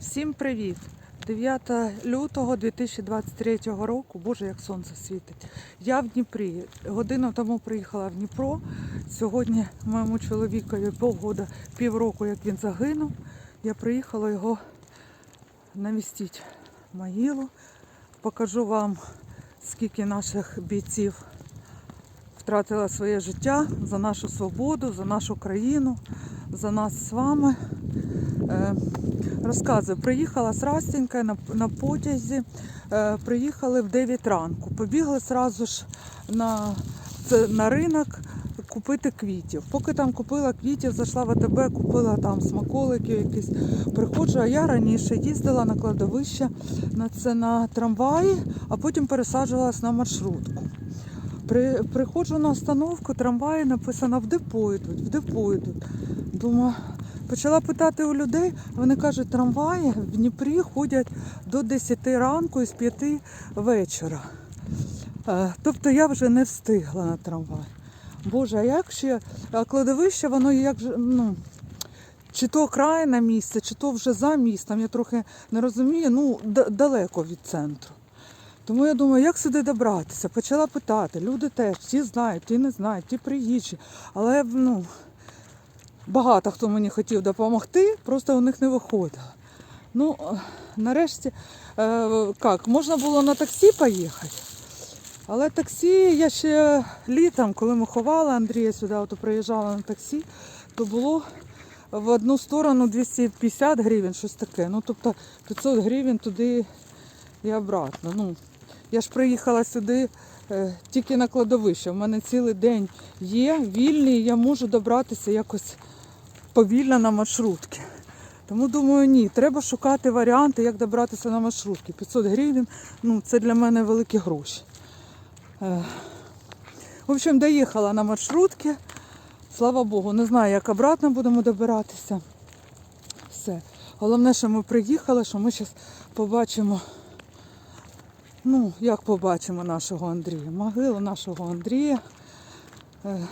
Всім привіт! 9 лютого 2023 року, боже, як сонце світить. Я в Дніпрі. Годину тому приїхала в Дніпро. Сьогодні моєму чоловікові півгода, півроку, як він загинув. Я приїхала його навістити могилу. Покажу вам, скільки наших бійців втратило своє життя за нашу свободу, за нашу країну, за нас з вами. Розказую, приїхала з на, на потязі, е, приїхали в 9 ранку. Побігли одразу ж на, це, на ринок купити квітів. Поки там купила квітів, зайшла в АТБ, купила там смаколики якісь. Приходжу, а я раніше їздила на кладовище на це на трамваї, а потім пересаджувалась на маршрутку. При, приходжу на остановку, трамваї написано в депо йдуть, в депо йдуть. Думаю, почала питати у людей, вони кажуть, трамваї в Дніпрі ходять до 10 ранку і з 5 вечора. Е, Тобто я вже не встигла на трамвай. Боже, а як ще а кладовище, воно як же, ну, чи то окраїна місце, чи то вже за містом, я трохи не розумію, ну, далеко від центру. Тому я думаю, як сюди добратися? Почала питати. Люди теж, ті знають, ті не знають, ті приїжджі. Але ну, багато хто мені хотів допомогти, просто у них не виходило. Ну, е, нарешті, е, як, можна було на таксі поїхати. Але таксі я ще літом, коли ми ховали Андрія сюди, от приїжджала на таксі, то було в одну сторону 250 гривень, щось таке. Ну, тобто 500 гривень туди і обратно. Ну, я ж приїхала сюди е, тільки на кладовище. У мене цілий день є вільний, я можу добратися якось повільно на маршрутки. Тому думаю, ні, треба шукати варіанти, як добратися на маршрутки. 500 гривень, ну це для мене великі гроші. Е, В общем, доїхала на маршрутки. Слава Богу, не знаю, як обратно будемо добиратися. Все. Головне, що ми приїхали, що ми зараз побачимо. Ну, як побачимо нашого Андрія? Могилу нашого Андрія. Е,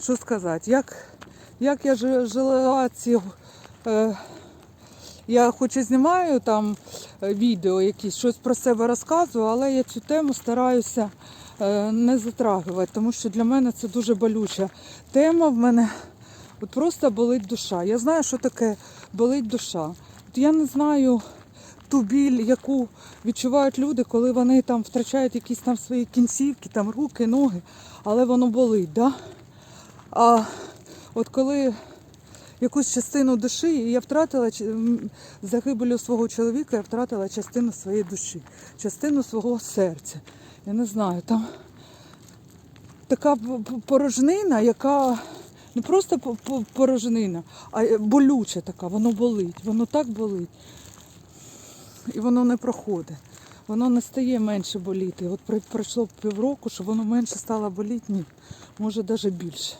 Що сказати? Як, як я жила ці. Е, я хоч і знімаю там е, відео якісь, щось про себе розказую, але я цю тему стараюся е, не затрагувати, тому що для мене це дуже болюча тема. В мене от просто болить душа. Я знаю, що таке болить душа. От я не знаю ту біль, яку відчувають люди, коли вони там втрачають якісь там свої кінцівки, там руки, ноги, але воно болить. Да? А от коли якусь частину душі, я втратила загибелю свого чоловіка, я втратила частину своєї душі, частину свого серця. Я не знаю, там така порожнина, яка не просто п- п- порожнина, а е, болюча така, воно болить, воно так болить. І воно не проходить. Воно не стає менше боліти. От пройшло півроку, що воно менше стало боліти, ні. Може навіть більше.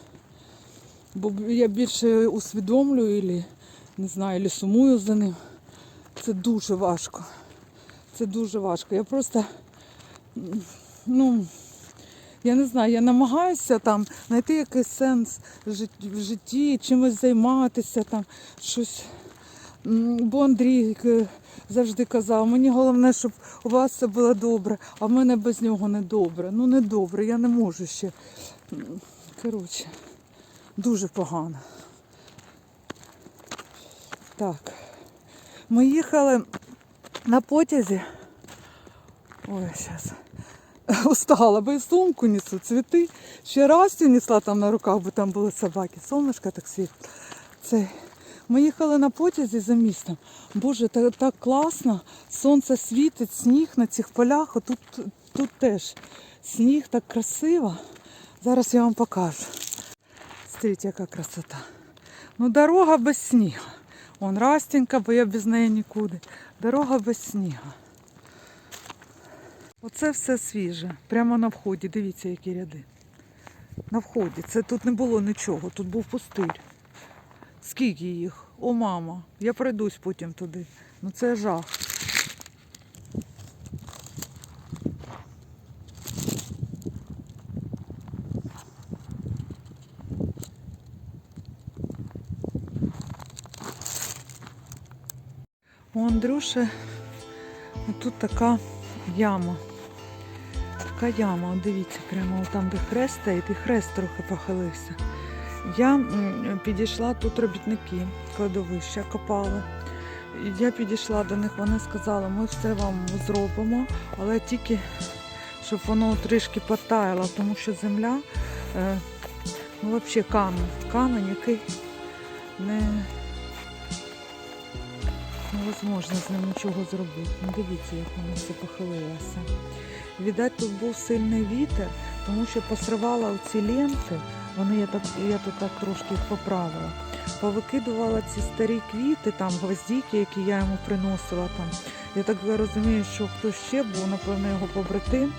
Бо я більше усвідомлюю, і, не знаю, і сумую за ним. Це дуже важко. Це дуже важко. Я просто, ну, я не знаю, я намагаюся там знайти якийсь сенс в житті, чимось займатися, там щось. Бо Андрій е, завжди казав, мені головне, щоб у вас все було добре, а в мене без нього не добре. Ну не добре, я не можу ще. Коротше, дуже погано. Так. Ми їхали на потязі. Ой, зараз. Устала, бо і сумку несу, цвіти. Ще раз несла там на руках, бо там були собаки. Сонечко так світло. Це. Ми їхали на потязі за містом. Боже, так, так класно. Сонце світить, сніг на цих полях. Отут тут теж сніг так красиво. Зараз я вам покажу. Смотрите, яка красота. Ну, дорога без снігу. Вон Растенька, бо я без неї нікуди. Дорога без снігу. Оце все свіже. Прямо на вході. Дивіться, які ряди. На вході. Це тут не було нічого, тут був пустир. Скільки їх? О, мама, я пройдусь потім туди. Ну це жах. Андрюші тут така яма. Така яма, от дивіться, прямо там, де хрест стоїть, і хрест трохи похилився. Я підійшла, тут робітники кладовища копали. Я підійшла до них, вони сказали, ми все вам зробимо, але тільки щоб воно трішки потаяло, тому що земля, е, ну взагалі камінь, камінь, який не невозможно з ним нічого зробити. Ну, дивіться, як воно все похилилося. Відать, тут був сильний вітер, тому що посривала оці ленти, вони я так, я тут так трошки їх поправила. Повикидувала ці старі квіти, там гвоздіки, які я йому приносила там. Я так розумію, що хтось ще був, напевно, його побратим,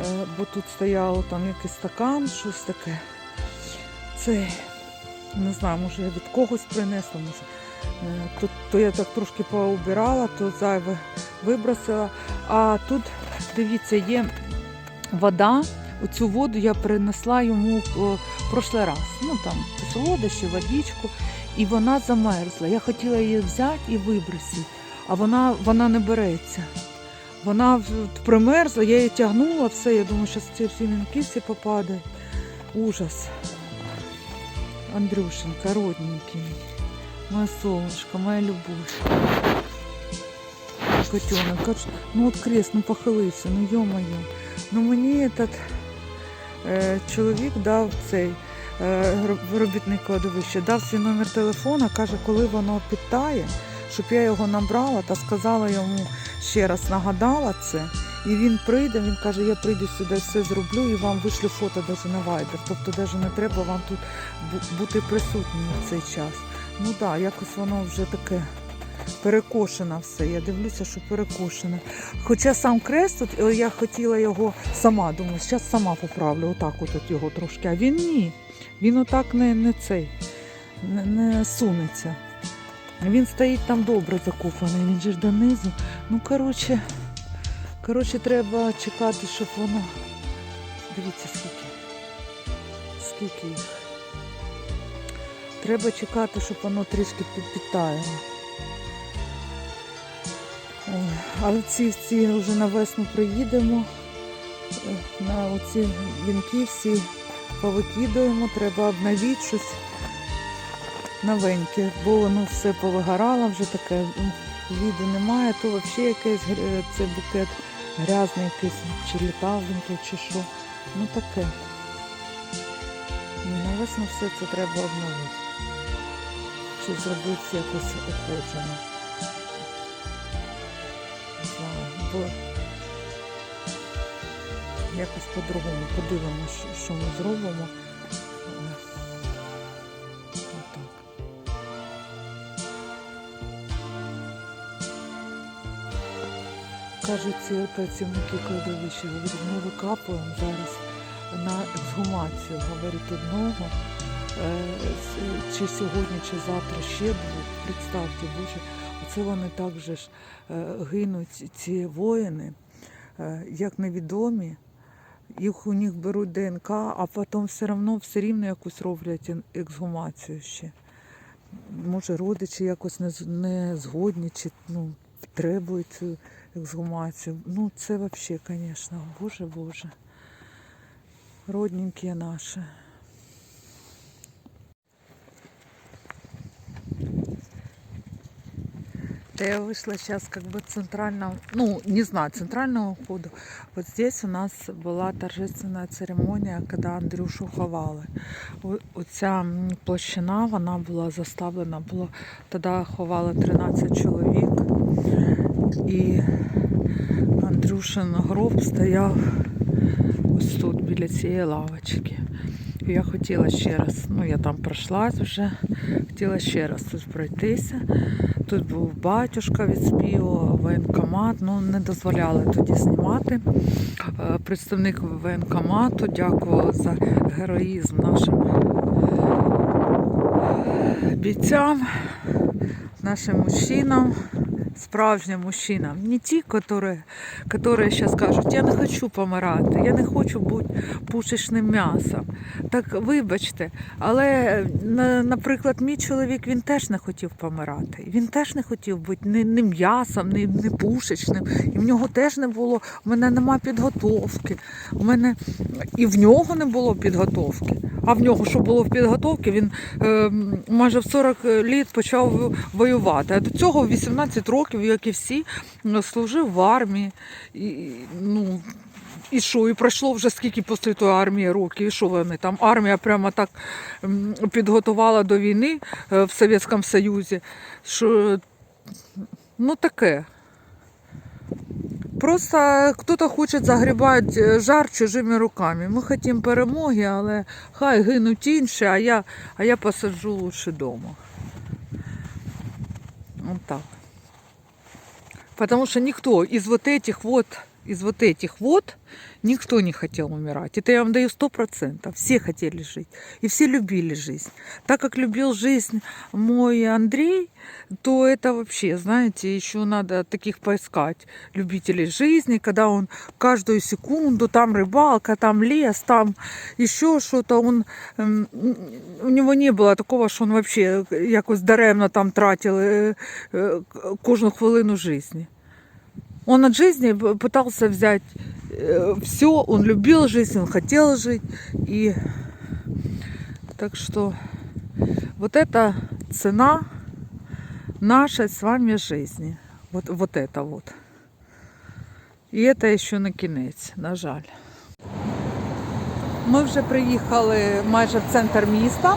е, бо тут стояло там якийсь стакан, щось таке. Це не знаю, може я від когось принесла, може. Е, Тут то я так трошки поубирала, то зайве вибросила. А тут, дивіться, є вода. Оцю воду я принесла йому в прошлий раз. Ну там солодощі, водичку, і вона замерзла. Я хотіла її взяти і вибросити, а вона, вона не береться. Вона примерзла, я її тягнула, все, я думаю, що ці всі мінки всі попадають. Ужас. Андрюшенька, родненький. Моя солнышко, моя любовь. Котенок, ну от крест, ну похилився, ну йо-моє. Ну мені этот е, чоловік дав цей е, роб- робітник кладовища, дав свій номер телефона, каже, коли воно підтає, щоб я його набрала та сказала йому ще раз, нагадала це. І він прийде, він каже, я прийду сюди, все зроблю і вам вишлю фото навіть на Viber. Тобто навіть не треба вам тут бути присутнім в цей час. Ну так, да, якось воно вже таке перекошено все. Я дивлюся, що перекошено. Хоча сам крест, от, е, я хотіла його сама, думаю, зараз сама поправлю, отак от, от його трошки. А він ні. Він отак не, не цей, не, не сунеться. Він стоїть там добре закопаний, він же ж донизу. Ну, коротше, коротше, треба чекати, щоб воно. Дивіться, скільки. Скільки їх. Треба чекати, щоб воно трішки під- підтаяло. Ой, Але ці, ці вже на весну приїдемо. Е, На оці вінки всі повикидуємо, треба обновити щось новеньке, бо воно все повигорало, вже таке віду немає, то взагалі якийсь цей букет грязний якийсь, чи літав він тут, чи що. Ну таке. На все це треба обновити. Чи зробити якось охочено. Бо якось по-другому подивимося, що- ми зробимо. Кажуть ці працівники кладовища, говорять, ми викапуємо зараз на ексгумацію, говорить, одного. Е, Чи сьогодні, чи завтра ще двох. Представте, Боже, оце вони так же ж е, гинуть, ці воїни, е, як невідомі. Їх у них беруть ДНК, а потім все одно все рівно якусь роблять ексгумацію ще. Може, родичі якось не, не згодні, чи ну, требують цю ексгумацію. Ну, це взагалі, звісно, боже Боже Родненькі наші. Да я вышла сейчас как бы центрального, ну, не знаю, центрального входа. Вот здесь у нас была торжественная церемония, когда Андрюшу ховали. О- Оця м, площина, вона була заставлена, було, тоді ховали 13 чоловік. І Андрюшин гроб стояв ось тут, біля цієї лавочки. Я хотіла ще раз, ну я там пройшлась вже, хотіла ще раз тут пройтися. Тут був батюшка відспівував, воєнкомат, ну не дозволяли тоді знімати. Е, Представник воєнкомату дякував за героїзм нашим бійцям, нашим мужчинам, справжнім мужчинам. Не ті, які, які зараз кажуть, я не хочу помирати, я не хочу бути пушечним м'ясом. Так вибачте, але наприклад, мій чоловік він теж не хотів помирати. Він теж не хотів бути ні, ні м'ясом, ні, ні пушечним. І в нього теж не було. У мене нема підготовки. У мене і в нього не було підготовки. А в нього що було в підготовці? Він е, майже в 40 літ почав воювати. А до цього в 18 років, як і всі, ну, служив в армії. І, ну, і що, і пройшло вже скільки після тої армії років, і що вони там? Армія прямо так підготувала до війни е, в Совєтському Союзі, що ну таке. Просто хтось хоче загрібати жар чужими руками. Ми хочемо перемоги, але хай гинуть інші, а я, а я посаджу лучше вдома. Вот так. Потому что никто из вот этих вот, из вот этих вот, никто не хотел умирать. Это я вам даю сто процентов. Все хотели жить. И все любили жизнь. Так как любил жизнь мой Андрей, то это вообще, знаете, еще надо таких поискать любителей жизни, когда он каждую секунду, там рыбалка, там лес, там еще что-то, он, у него не было такого, що він вообще якось даремно там тратив е, е, кожну хвилину жизни. Он от жизни п- пытался взять все, он любил жизнь, он хотел жить. И так что вот это цена нашей с вами жизни. Вот, вот это вот. І це ще не кінець, на жаль. Ми вже приїхали майже в центр міста.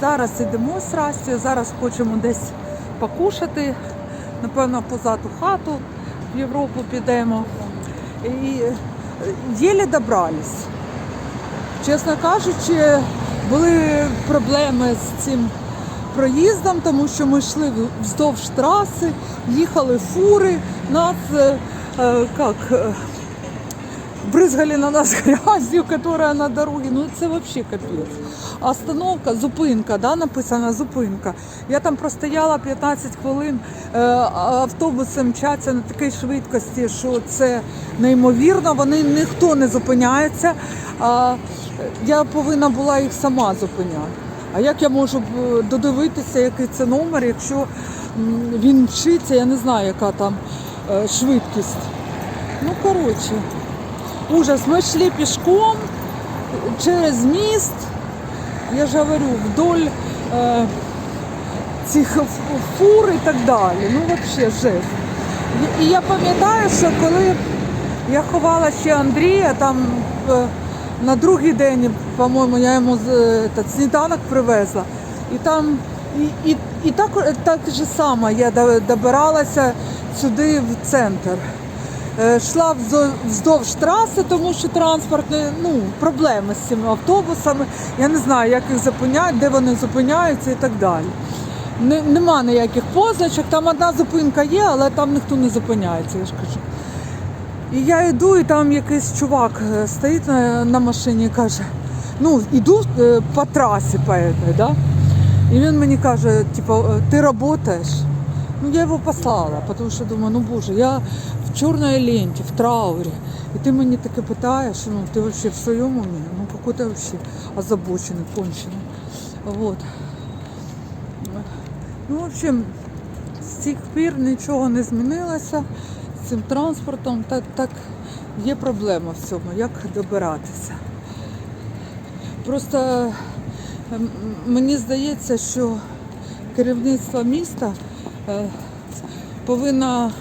Зараз йдемо з Растю, зараз хочемо десь покушати. Напевно, позаду хату в Європу підемо. І єлі добрались. Чесно кажучи, були проблеми з цим проїздом, тому що ми йшли вздовж траси, їхали фури, нас е, е, як, е, брызгали на нас грязью, которая на дороге. Ну це вообще капець. Остановка, зупинка, да, написана зупинка. Я там простояла 15 хвилин, е, автобуси мчаться на такій швидкості, що це неймовірно. Вони ніхто не зупиняється. А я повинна була їх сама зупиняти. А як я можу е, додивитися, який це номер, якщо він мчиться, я не знаю, яка там е, швидкість. Ну, коротше, ужас. Ми йшли пішком через міст, я ж говорю, вдоль е, цих фур і так далі. Ну, взагалі, жесть. І- я пам'ятаю, що коли я ховала ще Андрія, там е, на другий день, по-моєму, я йому е, та, сніданок привезла. І там і, і, і так, так же само я добиралася сюди в центр. Е, Йшла вздовж траси, тому що транспортні ну, проблеми з цими автобусами. Я не знаю, як їх зупиняють, де вони зупиняються і так далі. Нема ніяких позначок, там одна зупинка є, але там ніхто не зупиняється, я ж кажу. І я йду, і там якийсь чувак е, стоїть на, на машині і каже, ну, йду е, по трасі по да? І він мені каже, типу, «Е, ти працюєш? Ну, я його послала, тому що думаю, ну боже, я в чорній ленті, в траурі. І ти мені таке питаєш, ну ти взагалі в своєму умі? Ну какой ти взагалі озабочений, кончений. Вот. Ну, в общем, з тих пір нічого не змінилося з цим транспортом. Так, так є проблема в цьому, як добиратися. Просто мені здається, що керівництво міста е, повинно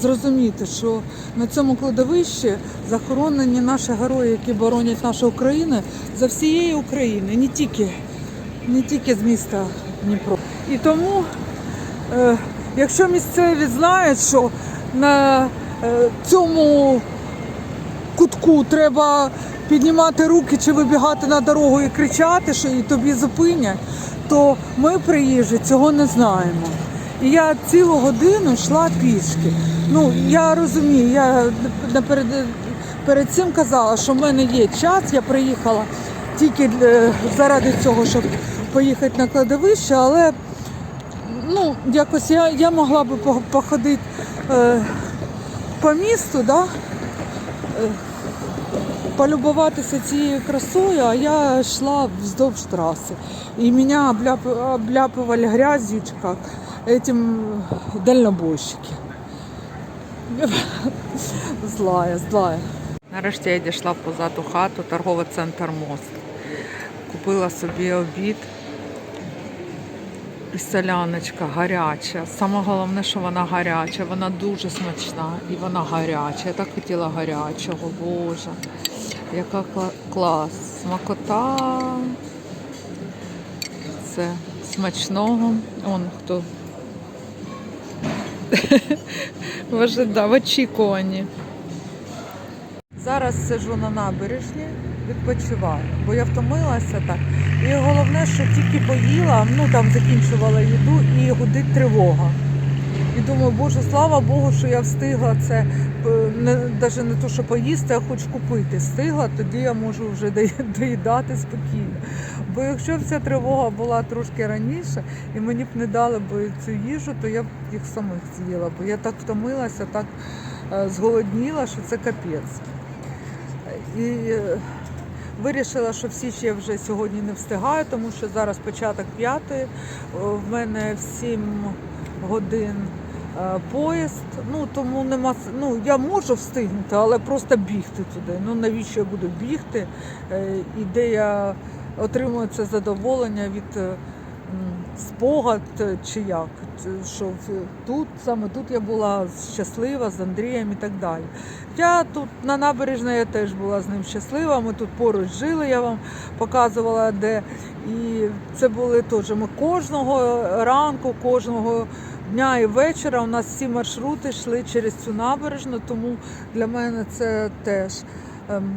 зрозуміти, що на цьому кладовищі захоронені наші герої, які боронять нашу Україну за всієї України, не тільки, не тільки з міста Дніпро. І тому, е, якщо місцеві знають, що на е, цьому кутку треба піднімати руки чи вибігати на дорогу і кричати, що і тобі зупинять, то ми приїжджі цього не знаємо. І я цілу годину йшла пішки. Ну, я розумію, я наперед, перед цим казала, що в мене є час, я приїхала тільки заради цього, щоб поїхати на кладовище, але ну, якось я, я могла би походити е, по місту, да? Е, полюбуватися цією красою, а я йшла вздовж траси. І мене обляп... обляпували як, этим дальнобойщики. Злая, злая. Нарешті я дійшла позаду хату, торговий центр Мост. Купила собі обід. І соляночка гаряча. Саме головне, що вона гаряча. Вона дуже смачна і вона гаряча. Я так хотіла гарячого, боже. Яка кла- клас. Смакота. Це смачного. Он хто. В очікуванні. Зараз сижу на набережні, відпочиваю, бо я втомилася так. І головне, що тільки поїла, ну там закінчувала їду і гудить тривога. І думаю, боже, слава Богу, що я встигла це е, навіть не то, що поїсти, а хоч купити. Встигла, тоді я можу вже доїдати спокійно. Бо якщо б ця тривога була трошки раніше і мені б не дали б цю їжу, то я б їх самих з'їла. Бо я так втомилася, так е, зголодніла, що це капець. І е, вирішила, що всі ще вже сьогодні не встигаю, тому що зараз початок п'ятої. В мене в 7 годин поїзд. Ну тому нема ну я можу встигнути, але просто бігти туди. Ну навіщо я буду бігти? Е, І де я отримую це задоволення від е, спогад е, чи як, що тут саме тут я була щаслива з Андрієм і так далі. Я тут на набережній я теж була з ним щаслива. Ми тут поруч жили, я вам показувала де. І це були теж. Ми кожного ранку, кожного дня і вечора у нас всі маршрути йшли через цю набережну, тому для мене це теж. ем,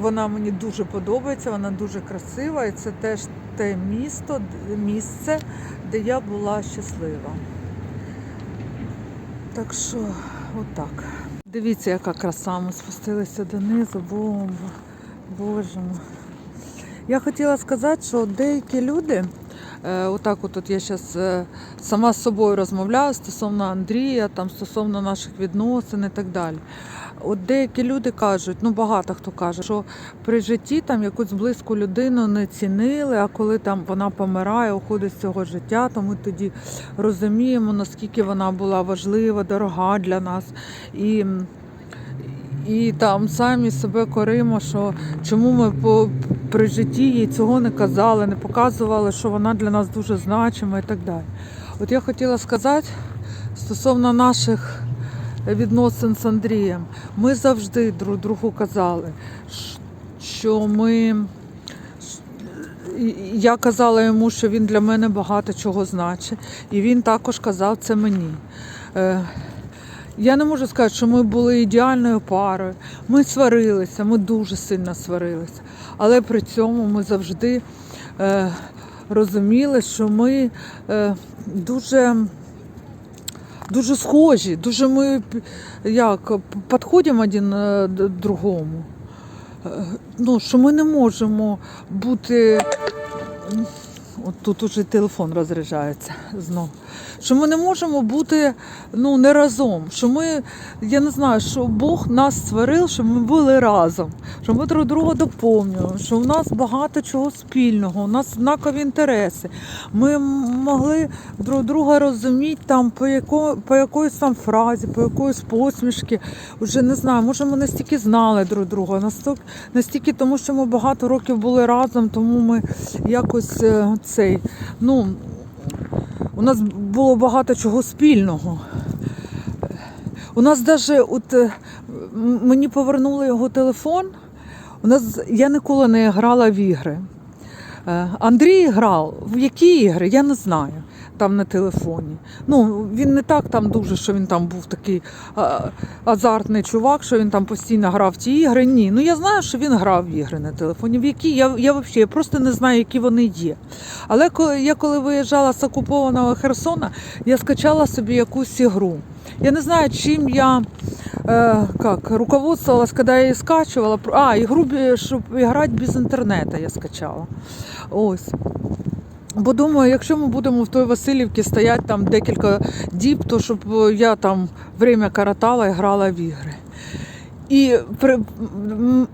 Вона мені дуже подобається, вона дуже красива, і це теж те місто, місце, де я була щаслива. Так що, отак. Дивіться, яка краса. Ми спустилися донизу, бомба. Боже мой. Я хотіла сказати, що деякі люди, е, отак от, от я зараз сама з собою розмовляю стосовно Андрія, там, стосовно наших відносин і так далі. От деякі люди кажуть, ну багато хто каже, що при житті там якусь близьку людину не цінили, а коли там вона помирає, уходить з цього життя, то ми тоді розуміємо, наскільки вона була важлива, дорога для нас. І і там самі себе коримо, що чому ми по при житті їй цього не казали, не показували, що вона для нас дуже значима і так далі. От я хотіла сказати стосовно наших відносин з Андрієм, ми завжди друг другу казали, що ми. Я казала йому, що він для мене багато чого значить, і він також казав це мені. Я не можу сказати, що ми були ідеальною парою. Ми сварилися, ми дуже сильно сварилися. Але при цьому ми завжди е, розуміли, що ми е, дуже, дуже схожі, дуже ми як, підходимо один е, другому. Е, Ну, що ми не можемо бути. От тут уже телефон розряджається знову. Що ми не можемо бути ну, не разом. Що ми, я не знаю, що Бог нас створив, щоб ми були разом, що ми друг друга доповнюємо, що у нас багато чого спільного, у нас однакові інтереси. Ми могли друг друга розуміти там по, яко, по якоїсь там фразі, по якоїсь посмішки. Уже не знаю, може ми настільки знали друг друга, настільки, настільки тому, що ми багато років були разом, тому ми якось е, цей, ну, у нас було багато чого спільного. У нас навіть от е, мені повернули його телефон. У нас я ніколи не грала в ігри. Е, Андрій грав в які ігри, я не знаю. Там на телефоні. Ну, він не так там дуже, що він там був такий а, азартний чувак, що він там постійно грав ті ігри. Ні. Ну я знаю, що він грав в ігри на телефоні. В які я, я взагалі я просто не знаю, які вони є. Але коли я коли виїжджала з окупованого Херсона, я скачала собі якусь ігру. Я не знаю, чим я э, как, руководствовалась, когда я її скачувала. А, ігру, щоб грати без інтернету я скачала. Ось. Бо думаю, якщо ми будемо в той Васильівці стояти там декілька діб, то щоб я там время каратала і грала в ігри. І при,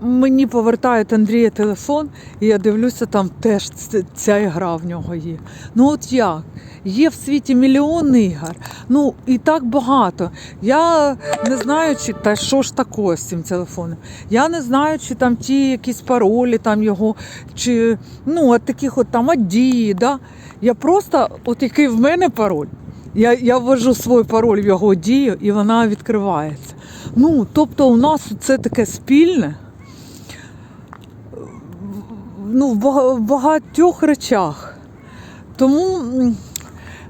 мені повертають Андрія телефон, і я дивлюся, там теж ця ігра в нього є. Ну от як? Є в світі мільйон ігор, ну і так багато. Я не знаю, чи та що ж таке з цим телефоном. Я не знаю, чи там ті якісь паролі там його, чи ну от таких от там от дії, да? Я просто, от який в мене пароль, я, я ввожу свій пароль в його дію і вона відкривається. Ну, тобто у нас це таке спільне. Ну, в багатьох речах. Тому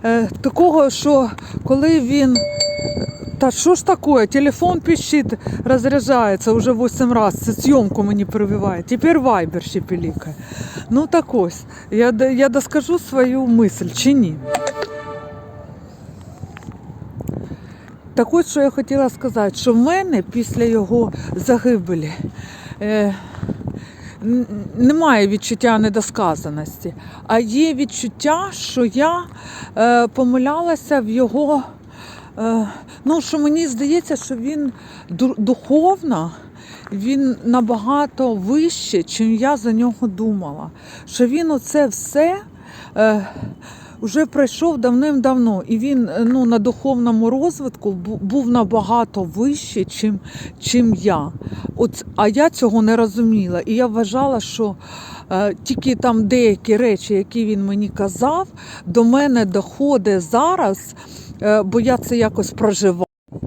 е, такого, що коли він. Та що ж таке? Телефон пищить, розряджається вже 8 разів. Це зйомку мені прививає. Тепер вайбер ще пілікає. Ну так ось. Я, я доскажу свою мисль чи ні. Так от, що я хотіла сказати, що в мене після його загибелі е, немає відчуття недосказаності, а є відчуття, що я е, помилялася в його. Е, ну, що мені здається, що він духовно, він набагато вище, чим я за нього думала. Що він оце все. Е, вже пройшов давним-давно, і він е, ну, на духовному розвитку був набагато вище, чим, чим я. От, а я цього не розуміла. І я вважала, що е, тільки там деякі речі, які він мені казав, до мене доходить зараз, е, бо я це якось проживала.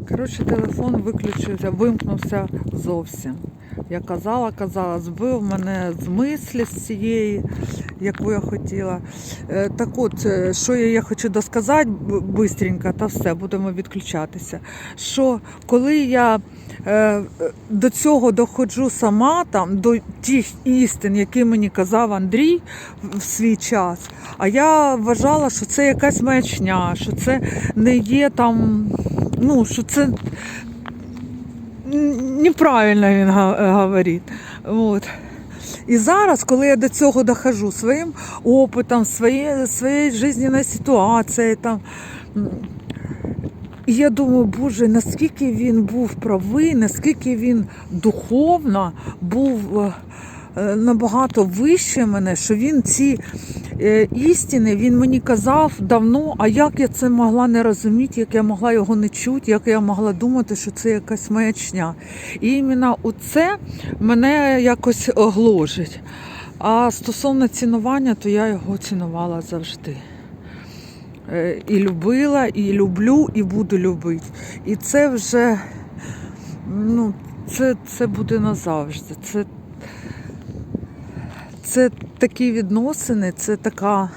Коротше, телефон виключився, вимкнувся зовсім. Я казала, казала, збив мене з мислі з цієї, яку я хотіла. Е, Так от, е, що я, хочу досказати бистренько, та все, будемо відключатися. Що коли я е, до цього доходжу сама, там, до тих істин, які мені казав Андрій в- свій час, а я вважала, що це якась маячня, що це не є там, ну, що це неправильно він говорить. От. І зараз, коли я до цього дохожу своїм опитом, своєю, своєю жизненною ситуацією, і я думаю, Боже, наскільки він був правий, наскільки він духовно був е, набагато вище мене, що він ці істини він мені казав давно, а як я це могла не розуміти, як я могла його не чути, як я могла думати, що це якась маячня. І іменно оце мене якось гложить. А стосовно цінування, то я його цінувала завжди. Е, І любила, і люблю, і буду любити. І це вже ну, це, це буде назавжди. Це, це такі відносини, це така,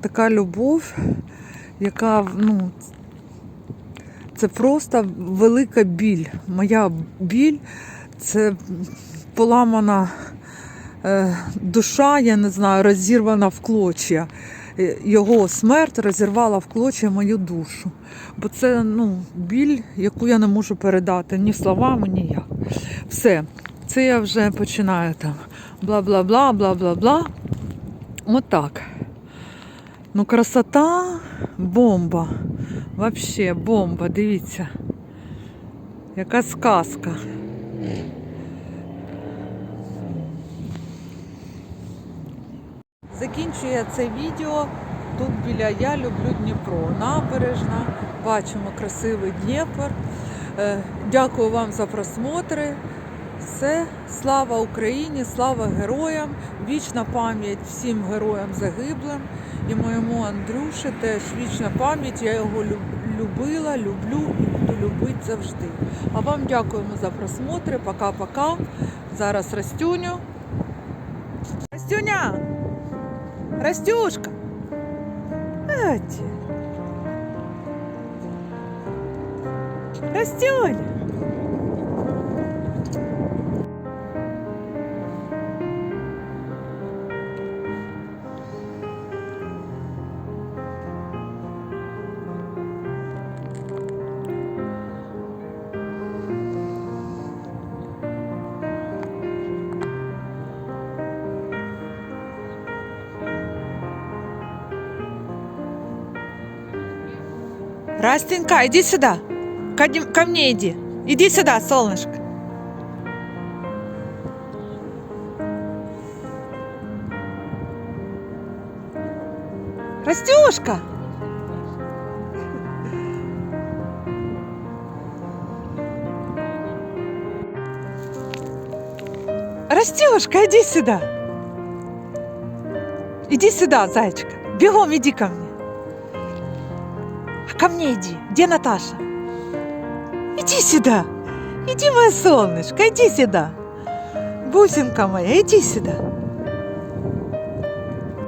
така любов, яка ну, це просто велика біль. Моя біль це поламана е, душа, я не знаю, розірвана в клочья. Е, Його смерть розірвала в клочья мою душу. Бо це ну, біль, яку я не можу передати ні словами, ніяк. Все, це я вже починаю там бла-бла-бла, бла-бла-бла. Отак. Ну, красота, бомба. Вообще бомба, дивіться. Яка сказка. Закінчую я це відео. Тут біля Я люблю Дніпро. Набережна. Бачимо красивий Дніпр. Е, Дякую вам за просмотри. Все, слава Україні, слава героям, вічна пам'ять всім героям загиблим і моєму Андрюше теж вічна пам'ять. Я його любила, люблю і буду любити завжди. А вам дякуємо за просмотри. Пока-пока. Зараз Растюню. Растюня! Растюшка! Растюня! Растенька, иди сюда. Ко, ко мне иди. Иди сюда, солнышко. Растюшка! Растюшка, иди сюда. Иди сюда, зайчика. Бегом иди ко мне. Ко мне иди. Где Наташа? Иди сюда. Иди, мое солнышко, иди сюда. Бусинка моя, иди сюда.